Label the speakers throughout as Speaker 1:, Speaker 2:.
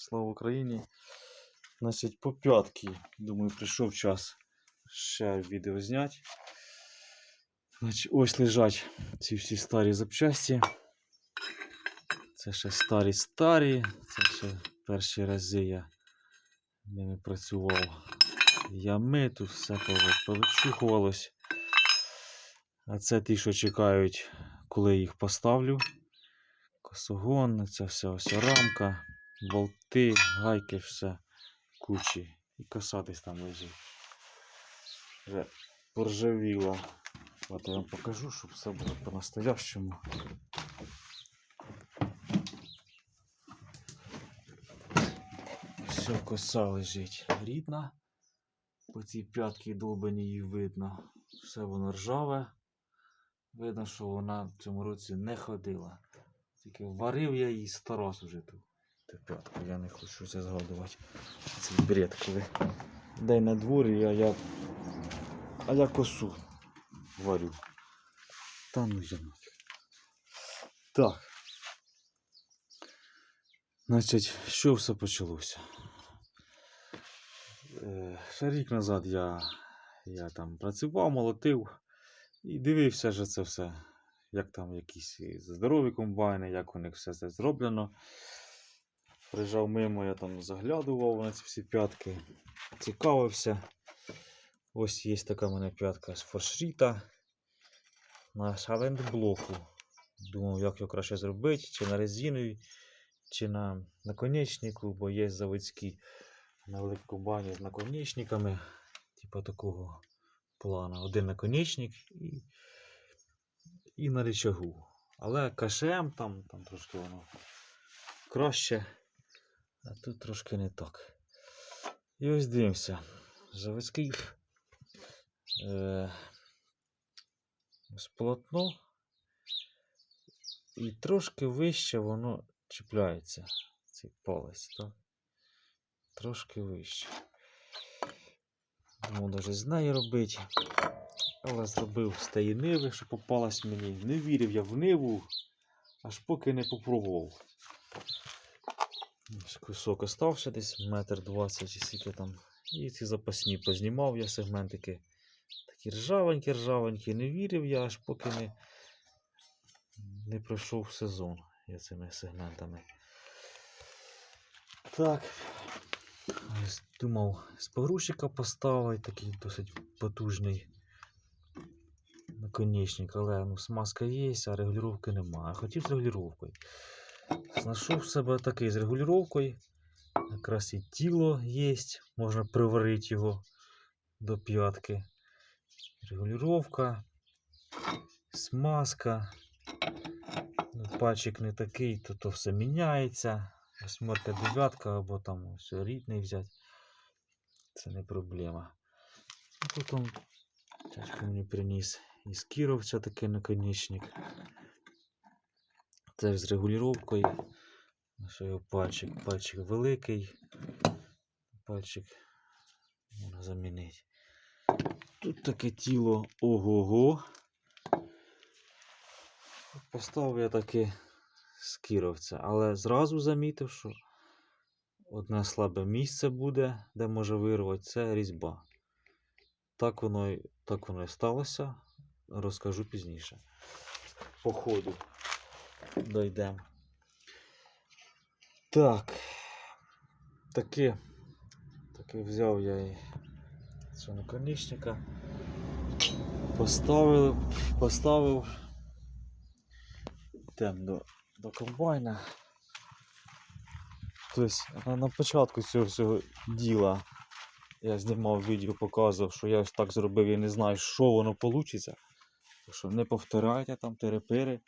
Speaker 1: Слава Україні. Значить, по п'ятки. Думаю, прийшов час ще відео зняти. Значить, ось лежать ці всі старі запчасті. Це ще старі старі. Це ще перші рази я ними працював. Ями тут все повичухувалось. А це ті, що чекають, коли їх поставлю. Косогон, ця вся ось рамка, болти, гайки, все кучі. І коса там лежить. Вже поржавіла. От я вам покажу, щоб все було по-настоящему. Все, коса лежить рідна. По цій п'ятки долбані її видно. Все воно ржаве. Видно, що вона в цьому році не ходила. Тільки варив я її сто раз уже ту. Ту п'ятку, я не хочу це згадувати. Це бред, коли дай на дворі, а я. А я косу варю. Та ну я нафіг. Так. Значить, що все почалося? Е, Ще рік назад я, я там працював, молотив і дивився ж це все. Як там якісь здорові комбайни, як у них все це зроблено. Приїжджав мимо, я там заглядував на ці всі п'ятки, цікавився. Ось є така в мене п'ятка з форшріта на шалендблоку. Думав, як його краще зробити, чи на резиновій, чи на наконечнику, бо є заводські на великому бані з наконечниками, типу такого плана. Один наконечник і, і на рычагу. Але КШМ там, там трошки воно краще, а тут трошки не так. І ось дивимося. Заводський е. І трошки вище воно чіпляється, цей палець, так? Трошки вище. Думав навіть з нею робити. Але зробив з тієї ниви, що попалась мені. Не вірив я в ниву, аж поки не попробував. Ось Кусок остався десь метр двадцять чи скільки там. І ці запасні познімав я сегментики. Такі ржавенькі, ржавенькі. Не вірив я, аж поки не, не пройшов сезон я цими сегментами. Так. Ось Думав з погрузчика поставити, такий досить потужний наконечник, але ну, смазка є, а регулювання немає. Хотів з регулюванням. Знайшов себе такий з регулюванням. Якраз і тіло є, можна приварити його до п'ятки. Регулювання, смазка. Ну, пальчик не такий, то, то все міняється. Восьмерка, дев'ятка або там все рідний взяти. Це не проблема. Ну, Тут он мені приніс із Кіровця такий наконечник. Теж з регулюванням. Що пальчик, пальчик великий. Пальчик можна замінити. Тут таке тіло ого-го. Поставив я таки з кіровця, але зразу замітив, що одне слабе місце буде, де може вирвати, це різьба. Так воно, так воно і сталося. Розкажу пізніше. По ходу дойдемо. Так. Таки, таки взяв я і цього наконечника. Поставив, поставив йдемо до, до комбайна. Тобто на, на початку цього всього діла я знімав відео, показував, що я ось так зробив, я не знаю, що воно вийде. Так що не повторяйте там терепири,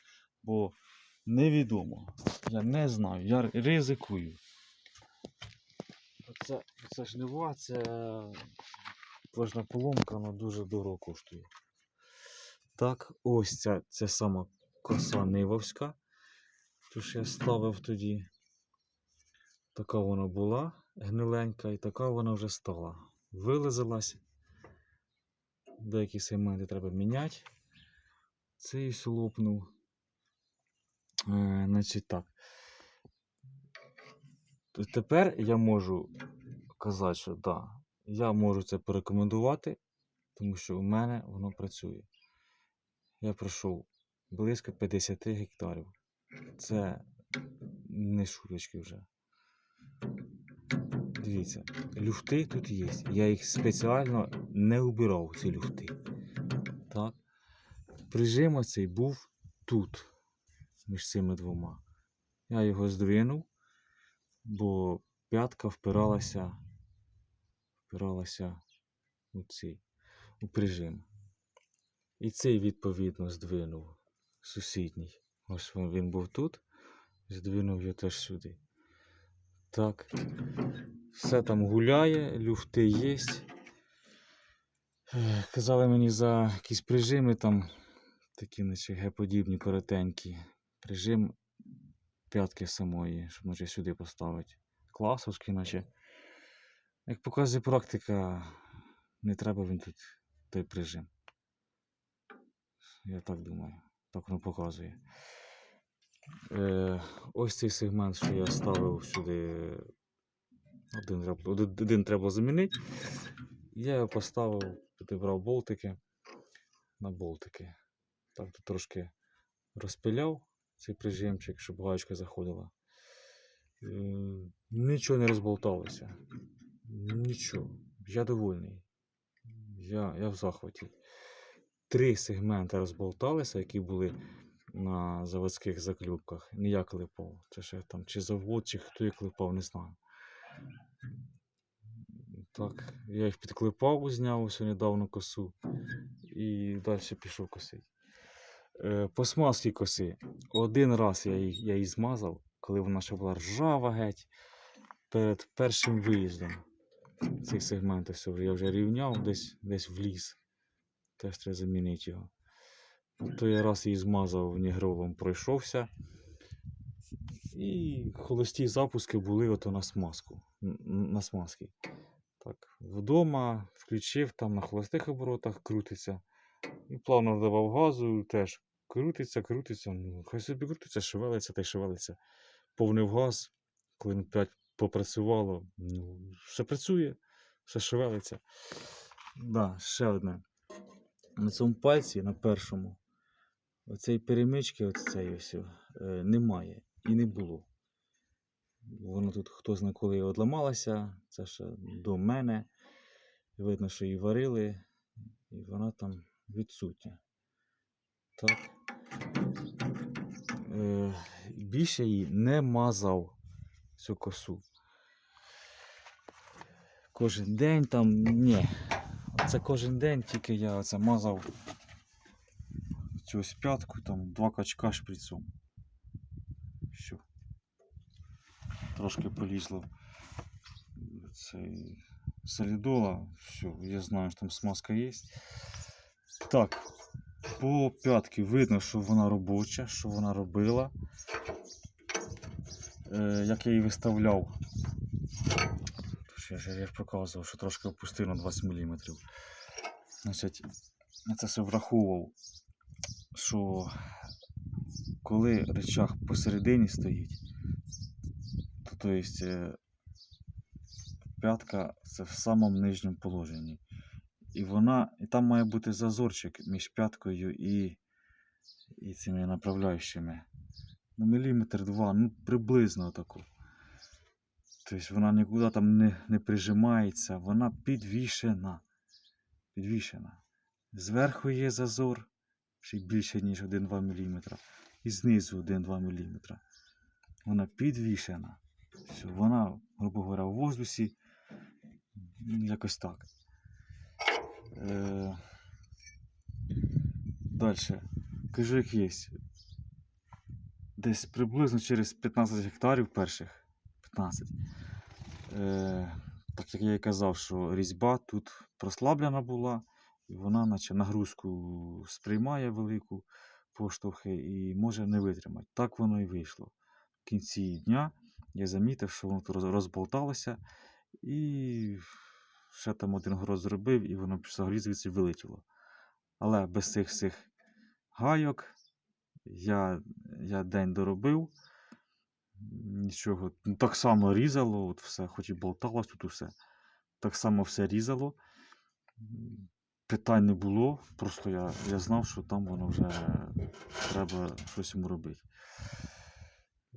Speaker 1: бо невідомо. Я не знаю, я ризикую. Оце, це жнива, це кожна поломка, вона дуже дорого коштує. Так, ось ця, ця сама коса Нивовська. Ту ж я ставив тоді. Така вона була гниленька, і така вона вже стала. Вилазилась. Деякі сегменти треба міняти. Цей лопнув. Е, значить так. тепер я можу казати, що да, я можу це порекомендувати, тому що у мене воно працює. Я пройшов близько 50 гектарів. Це не шуточки вже. Дивіться, люфти тут є. Я їх спеціально не убирав, ці люфти. Так. Прижим оцей був тут, між цими двома. Я його здвинув, бо п'ятка впиралася, впиралася у цей, у прижим. І цей, відповідно, здвинув сусідній. Ось він був тут, здвинув його теж сюди. Так. Все там гуляє, люфти є. Казали мені за якісь прижими там, такі, наче Г-подібні, коротенькі. Прижим п'ятки самої, щоб наче сюди поставити. Класовський, наче. Як показує практика, не треба він тут той прижим. Я так думаю. Так воно показує. Е, ось цей сегмент, що я ставив сюди. Один, треба- один, треба замінити. Я його поставив, підібрав болтики на болтики. Так тут трошки розпиляв цей прижимчик, щоб гаечка заходила. Е, Нічого не розболталося. Нічого. Я довольний. Я, я в захваті. Три сегменти розболталися, які були на заводських заклюпках. Не я клепав. Це ще там чи завод, чи хто їх клепав, не знаю. Так, я їх підклепав, зняв ось недавно косу і далі пішов косити. Е, по смазці коси. Один раз я її, я її змазав, коли вона ще була ржава геть перед першим виїздом. Цей сегмент ось вже я вже рівняв десь, десь в ліс. Теж треба замінити його. То я раз її змазав нігровим, пройшовся. І холості запуски були ото на смазку. На смазки. Так, вдома включив там на холостих оборотах, крутиться. І плавно вдавав газу, теж крутиться, крутиться. Ну, хай собі крутиться, шевелиться та й шевелиться. Повнив газ, коли 5 попрацювало, ну, все працює, все шевелиться. Да, ще одне. На цьому пальці, на першому, оцей перемички, оцей ось, е, немає і не було. Воно тут хто зна коли одламалася, це ще до мене. Видно, що її варили, і вона там відсутня. Так. Е, більше її не мазав цю косу. Кожен день там, ні. Це кожен день, тільки я оце мазав цю ось п'ятку, там два качка шприцом. Все. Трошки полізло цей солідола. Все, я знаю, що там смазка є. Так, по п'ятки видно, що вона робоча, що вона робила. Е, як я її виставляв. Ще ж я ж показував, що трошки опустив на 20 мм. Значить, я це все враховував, що коли речах посередині стоїть, то, то е, п'ятка це в самому нижньому положенні. І вона, і там має бути зазорчик між п'яткою і, і цими направляючими. Ну, міліметр два, ну приблизно таку. Тобто вона нікуди там не, не прижимається, вона підвішена. Підвішена. Зверху є зазор, ще більше, ніж 1-2 мм. І знизу 1-2 мм. Вона підвішена. Все, вона, грубо говоря, в воздусі. Якось так. Е, Далі. Кажу, як є. Десь приблизно через 15 гектарів перших. 15. Е, так як я і казав, що різьба тут прослаблена була, і вона наче нагрузку сприймає велику поштовхи і може не витримати. Так воно і вийшло. В кінці дня я замітив, що воно розболталося, і ще там один город зробив, і воно взагалі звідси вилетіло. Але без цих всіх гайок я, я день доробив. Нічого. Ну, так само різало, от все, хоч і болталось тут усе. Так само все різало. Питань не було. Просто я, я знав, що там воно вже треба щось йому робити.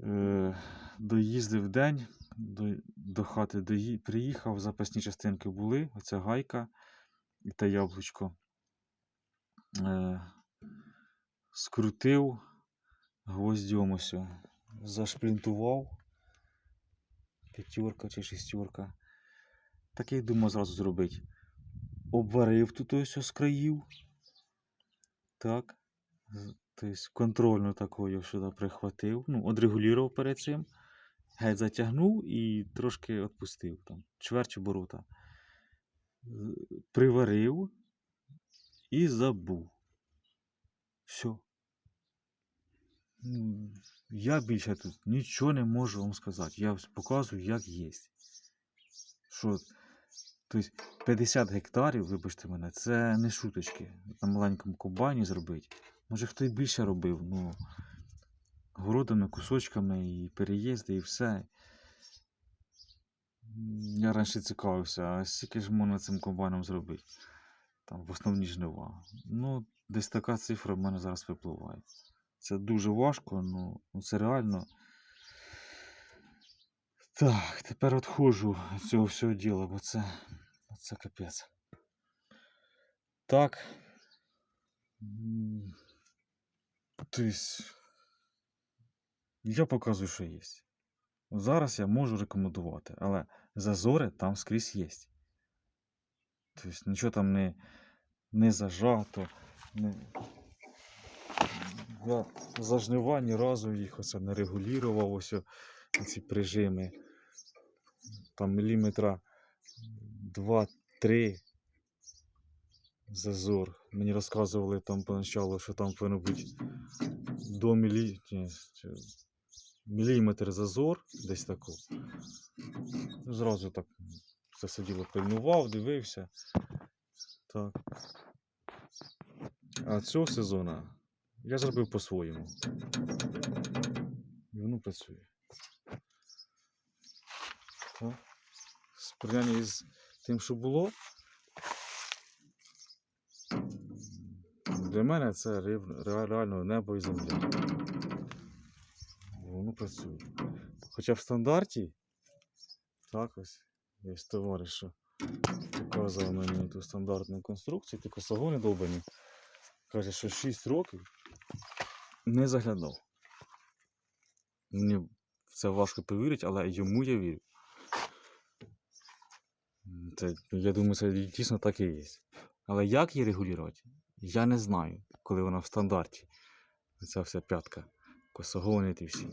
Speaker 1: Е, доїздив день, до, до хати дої, приїхав, запасні частинки були, оця гайка і те яблучко. Е, скрутив гвоздьом ось, зашплінтував. П'ятерка чи шістерка. Так я й думав зразу зробити. Обварив тут ось з країв. Так. Тобто контрольну такою сюди прихватив. Ну, одрегулював перед цим. Геть затягнув і трошки відпустив. Там, чверть оборота. Приварив і забув. Все. Я більше тут нічого не можу вам сказати. Я показую, як є. Що, тобто 50 гектарів, вибачте мене, це не шуточки. На маленькому комбайні зробити. Може хто й більше робив, ну городами, кусочками і переїзди, і все. Я раніше цікавився, а скільки ж можна цим комбайном зробити? Там в основні жнива. Ну, десь така цифра в мене зараз випливає. Це дуже важко, ну ну, це реально. Так, тепер відходжу від цього всього діла, бо це, це капець. Так. Тобто, я показую, що є. Зараз я можу рекомендувати, але зазори там скрізь є. Тобто нічого там не, не зажато. Не... Я за жнива ні разу їх оце не регулював, ось ці прижими. Там міліметра 2-3 зазор. Мені розказували там поначалу, що там повинно бути до мілі... міліметр зазор, десь тако. Ну, Зразу так все діло пильнував, дивився. Так. А цього сезону я зробив по-своєму. І воно працює. Так. З тим, що було. Для мене це реально небо і земля. Воно працює. Хоча в стандарті, так ось, є товариш, що показував мені ту стандартну конструкцію, ті косогони довбані. Каже, що 6 років не заглядав. Мені це важко повірити, але йому я вірю. Це, я думаю, це дійсно так і є. Але як її регулювати, я не знаю, коли вона в стандарті. Ця вся п'ятка. Косогони ті всі.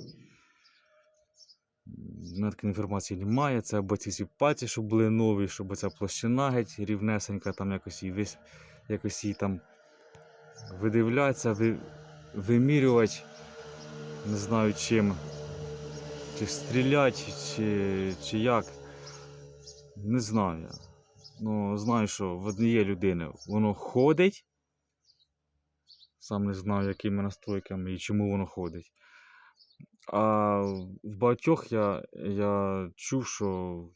Speaker 1: У мене такої інформації немає. Це або ці всі пальці, щоб були нові, щоб ця площина геть рівнесенька, там якось її вис... якось її там видивлятися, ви... вимірювати, не знаю чим. Чи стріляти, чи, чи як. Не знаю. я. Ну, знаю, що в однієї людини воно ходить. Сам не знаю, якими настройками і чому воно ходить. А в багатьох я, я чув, що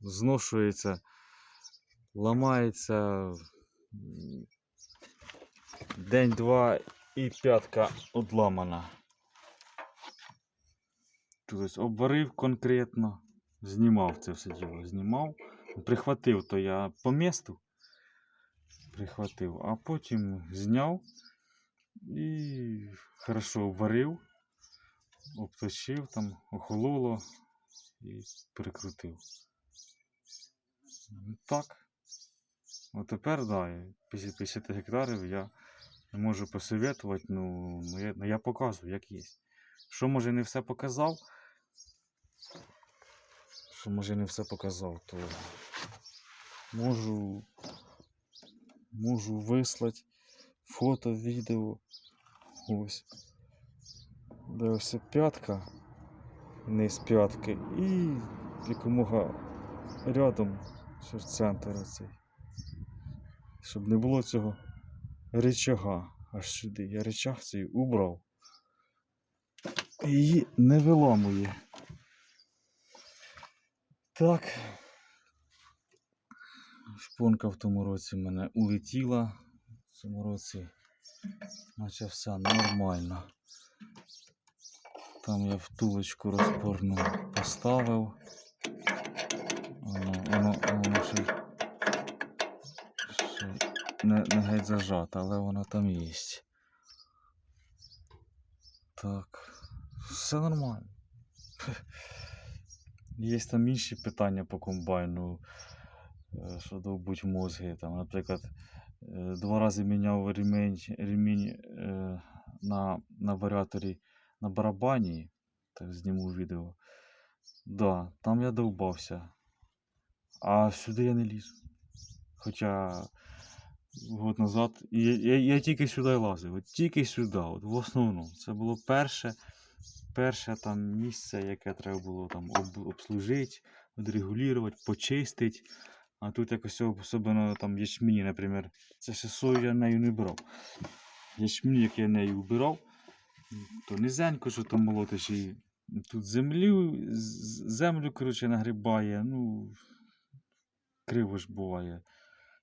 Speaker 1: зношується, ламається день-два і п'ятка одламана. Тобто обварив конкретно, знімав це все діло, знімав. Прихватив то я по місту. Прихватив, а потім зняв і хорошо обварив, обточив, там охололо і перекрутив. Ну, Так. От тепер, да, після 50 гектарів я можу посоветувати, ну, ну, я, ну, я показую, як є. Що може не все показав, що може не все показав, то можу, можу вислати фото, відео. Ось. Де ось п'ятка, низ п'ятки і якомога рядом ще центр оцей. Щоб не було цього речага аж сюди. Я речаг цей убрав. І її не виламує. Так. Шпонка в тому році мене улетіла. В цьому році все нормально. Там я втулочку розпорну поставив. Воно, воно, воно ще, ще не, не геть зажато, але воно там є. Так. Все нормально. Є там інші питання по комбайну, е, що довбуть мозги. Там, наприклад, два рази міняв ремінь, ремінь е, на, на варіаторі на барабані. Так зніму відео. Да, там я довбався. А сюди я не лізу. Хоча год назад. Я, я, я тільки сюди лазив. От тільки сюди, от в основному. Це було перше, перше там місце, яке треба було там об, обслужити, відрегулювати, почистити. А тут якось особливо там ячмені, наприклад. Це ще сою я нею не брав. Ячмені, як я нею вбирав, то низенько, що там молотиш і тут землю, землю, коротше, нагрібає. Ну, криво ж буває.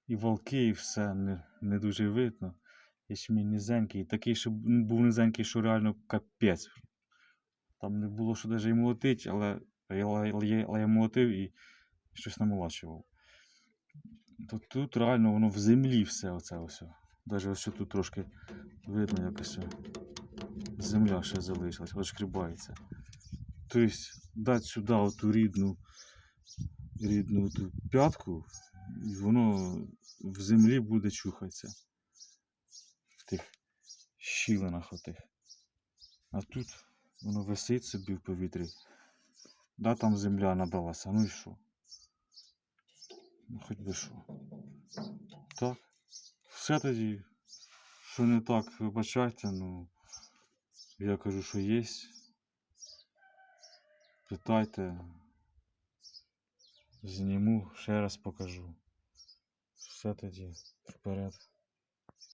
Speaker 1: І волки, і все не, не дуже видно. Ячмінь низенький, такий, що був низенький, що реально капець. Там не було що навіть і молотить, але, але, але, але я молотив і щось намолачував. То тут реально воно в землі все оце ось. Навіть ось тут трошки видно якось. о, Земля ще залишилась, ось шкрібається. Тобто дати сюди оту рідну, рідну ту п'ятку, і воно в землі буде чухатися. В тих щілинах отих. А тут воно висить собі в повітрі. Да, там земля набралася, ну і що? Ну, хоч би що. Так. Все тоді. Що не так, вибачайте, ну. Я кажу, що є. Питайте. Зніму, ще раз покажу. Все тоді вперед.